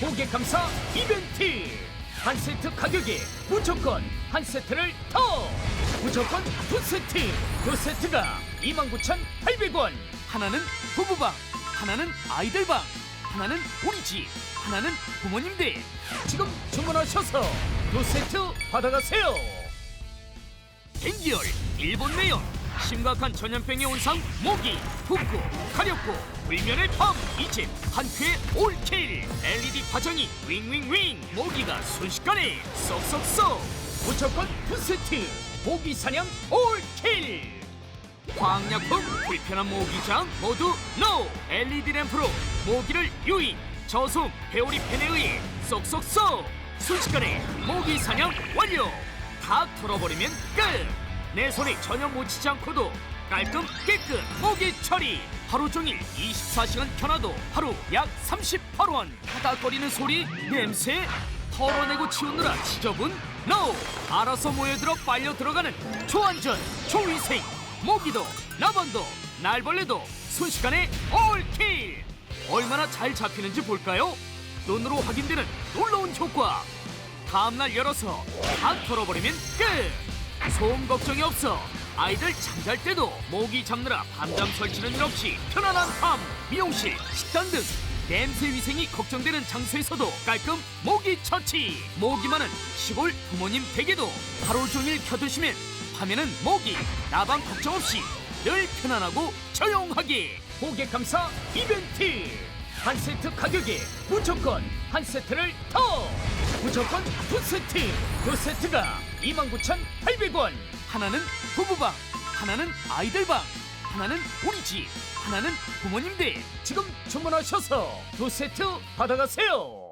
고객 감사 이벤트! 한 세트 가격에 무조건 한 세트를 더! 무조건 두 세트! 두 세트가 29,800원! 하나는 부부방 하나는 아이들방 하나는 우리 집 하나는 부모님들! 지금 주문하셔서 두 세트 받아가세요! 갱기열 일본 내연 심각한 전염병의 온상 모기 붓고 가렵고 불면의 밤 이집 한 큐에 올킬. LED 파장이 윙윙윙. 모기가 순식간에 쏙쏙쏙. 무조건 두 세트. 모기 사냥 올킬. 광약품 불편한 모기장 모두 NO. LED 램프로 모기를 유인. 저속 회오리 팬에 의해 쏙쏙쏙. 순식간에 모기 사냥 완료. 다 털어버리면 끝 내 손에 전혀 묻히지 않고도 깔끔 깨끗 모기 처리. 하루 종일 24시간 켜놔도 하루 약 38원. 타닥거리는 소리 냄새 털어내고 치우느라 지저분. NO! 알아서 모여들어 빨려 들어가는 초안전 초위생 모기도 나번도 날벌레도 순식간에 올킬 얼마나 잘 잡히는지 볼까요? 눈으로 확인되는 놀라운 효과. 다음날 열어서 다 털어버리면 끝 소음 걱정이 없어. 아이들 잠잘 때도 모기 잡느라 밤잠 설치는 일 없이 편안한 밤 미용실 식당 등 냄새 위생이 걱정되는 장소에서도 깔끔 모기 처치. 모기 많은 시골 부모님 댁에도 하루 종일 켜두시면 밤에는 모기 나방 걱정 없이 늘 편안하고 조용하게. 고객 감사 이벤트. 한 세트 가격에 무조건 한 세트를 더! 무조건 두 세트. 두 세트가 29,800원. 하나는 부부방 하나는 아이들방 하나는 우리 집 하나는 부모님 들. 지금 주문하셔서 두 세트 받아가세요